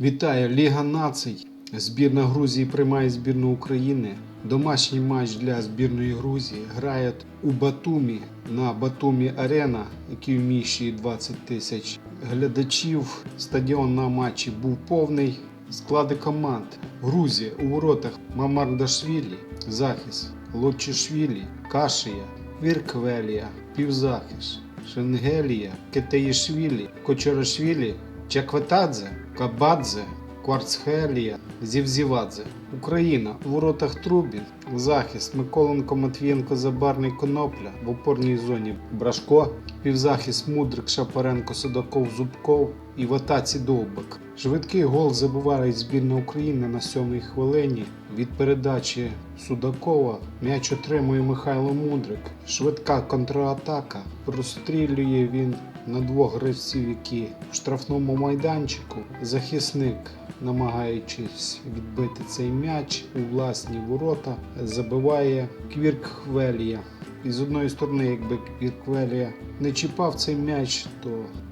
Вітаю. Ліга націй. Збірна Грузії приймає збірну України. Домашній матч для збірної Грузії. Грають у Батумі на Батумі Арена, який вміщує 20 тисяч глядачів. Стадіон на матчі був повний. Склади команд. Грузія у воротах. Мамардашвілі, захист, Лочишвілі, Кашія, Вірквелія, півзахист, Шенгелія, Кетеїшвілі, Кочорашвілі, Чакветадзе, Кабадзе, Кварцхелія, Зівзівадзе. Україна. У воротах Трубін, захист. Миколенко, Матвієнко, Забарний, Конопля. В опорній зоні Брашко, півзахист. Мудрик, Шапаренко, Судаков, Зубков. І в атаці Довбик. Швидкий гол забиває збірна України на сьомій хвилині. Від передачі Судакова м'яч отримує Михайло Мудрик. Швидка контратака. Прострілює він на двох гравців, які в штрафному майданчику. Захисник, намагаючись відбити цей м'яч у власні ворота, забиває Квірквелія. І з одної сторони, якби Квірквелія не чіпав цей м'яч, то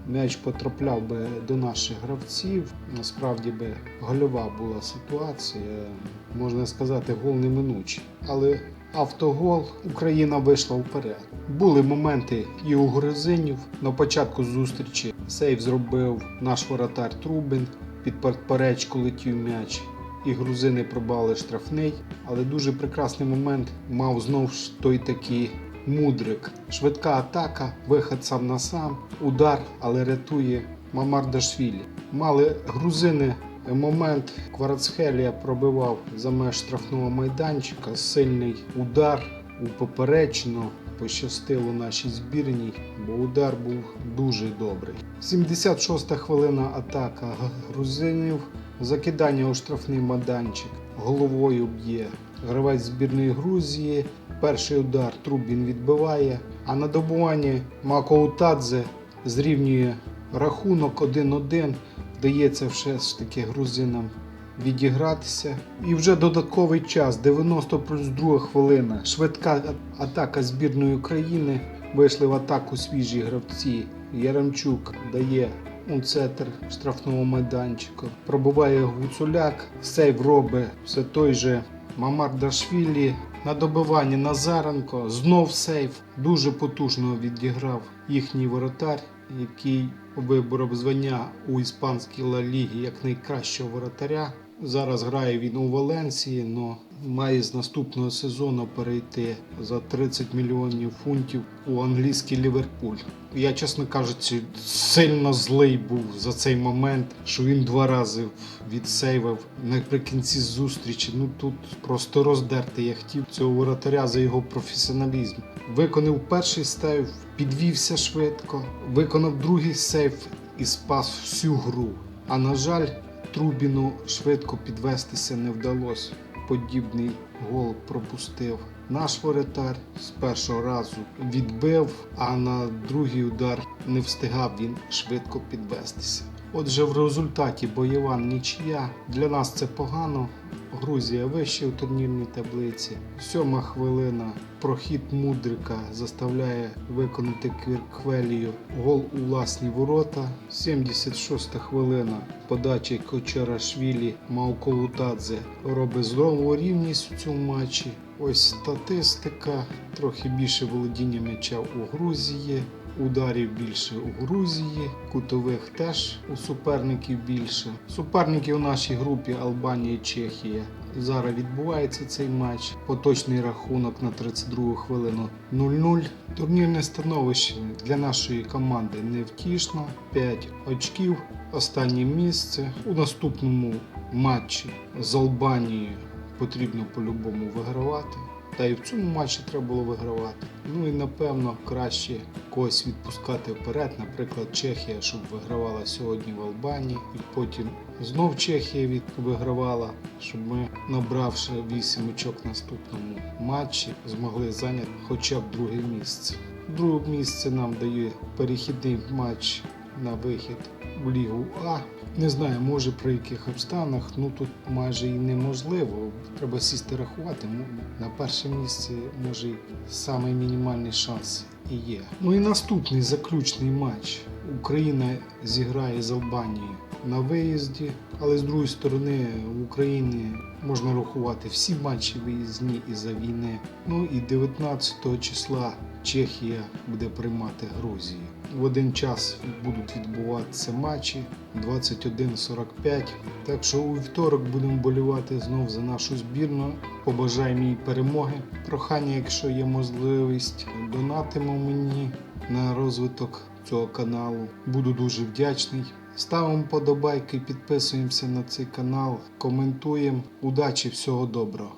м'яч потрапляв би до наших гравців. Насправді би гольова була ситуація, можна сказати, гол неминучий. Але автогол Україна вийшла вперед. Були моменти і у грузинів. На початку зустрічі сейв зробив наш воротар Трубин. Під поперечку летів м'яч. І грузини пробали штрафний, але дуже прекрасний момент мав знов ж той такий мудрик. Швидка атака, вихід сам на сам, удар, але рятує Мамардашвілі. Мали грузини момент. Кварацхелія пробивав за меж штрафного майданчика. Сильний удар у поперечну. Пощастило нашій збірній, бо удар був дуже добрий. 76-та хвилина атака грузинів. Закидання у штрафний майданчик. Головою б'є гравець збірної Грузії. Перший удар Трубін відбиває. А на добуванні Макоутадзе зрівнює рахунок 1-1. Вдається все ж таки грузинам відігратися. І вже додатковий час, 90 плюс 2 хвилина. Швидка атака збірної України. Вийшли в атаку свіжі гравці. Яремчук дає у центр штрафного майданчика. Пробуває Гуцуляк, сейв робить все той же Мамар Дашвілі. На добиванні Назаренко знов сейв. Дуже потужно відіграв їхній воротар, який виборов звання у іспанській Ла Лігі як найкращого воротаря. Зараз грає він у Валенсії, але має з наступного сезону перейти за 30 мільйонів фунтів у англійський Ліверпуль. Я, чесно кажучи, сильно злий був за цей момент, що він два рази відсейвив наприкінці зустрічі. Ну тут просто роздерти. Я хотів цього воротаря за його професіоналізм. Виконав перший сейв, підвівся швидко, виконав другий сейв і спас всю гру. А на жаль, Трубіну швидко підвестися не вдалося. Подібний гол пропустив. Наш воротар з першого разу відбив, а на другий удар не встигав він швидко підвестися. Отже, в результаті бойова нічия. Для нас це погано. Грузія вище у турнірній таблиці. Сьома хвилина. Прохід Мудрика заставляє виконати Квірквелію гол у власні ворота. 76 хвилина. Подача Кочарашвілі Мауколутадзе робить знову рівність у цьому матчі. Ось статистика. Трохи більше володіння м'яча у Грузії. Ударів більше у Грузії, кутових теж у суперників більше. Суперники у нашій групі Албанія Чехія. Зараз відбувається цей матч. Поточний рахунок на 32 хвилину 0-0. Турнірне становище для нашої команди невтішно. 5 очків. Останнє місце. У наступному матчі з Албанією потрібно по-любому вигравати. Та і в цьому матчі треба було вигравати. Ну і напевно краще когось відпускати вперед, наприклад, Чехія, щоб вигравала сьогодні в Албанії, і потім знов Чехія вигравала, щоб ми, набравши 8 очок в наступному матчі, змогли зайняти хоча б друге місце. Друге місце нам дає перехідний матч на вихід у Лігу А. Не знаю, може при яких обставинах, ну тут майже і неможливо. Треба сісти рахувати. Ну, на перше місце може самий мінімальний шанс і є. Ну і наступний заключний матч Україна зіграє з Албанією на виїзді, але з другої сторони в Україні можна рахувати всі матчі виїзні із-за війни. Ну і 19 числа Чехія буде приймати Грузію. В один час будуть відбуватися матчі 21.45. Так що у вівторок будемо болівати знов за нашу збірну. Побажаємо їй перемоги. Прохання, якщо є можливість, донатимо мені на розвиток цього каналу. Буду дуже вдячний. Ставимо подобайки, підписуємося на цей канал, коментуємо. Удачі, всього доброго!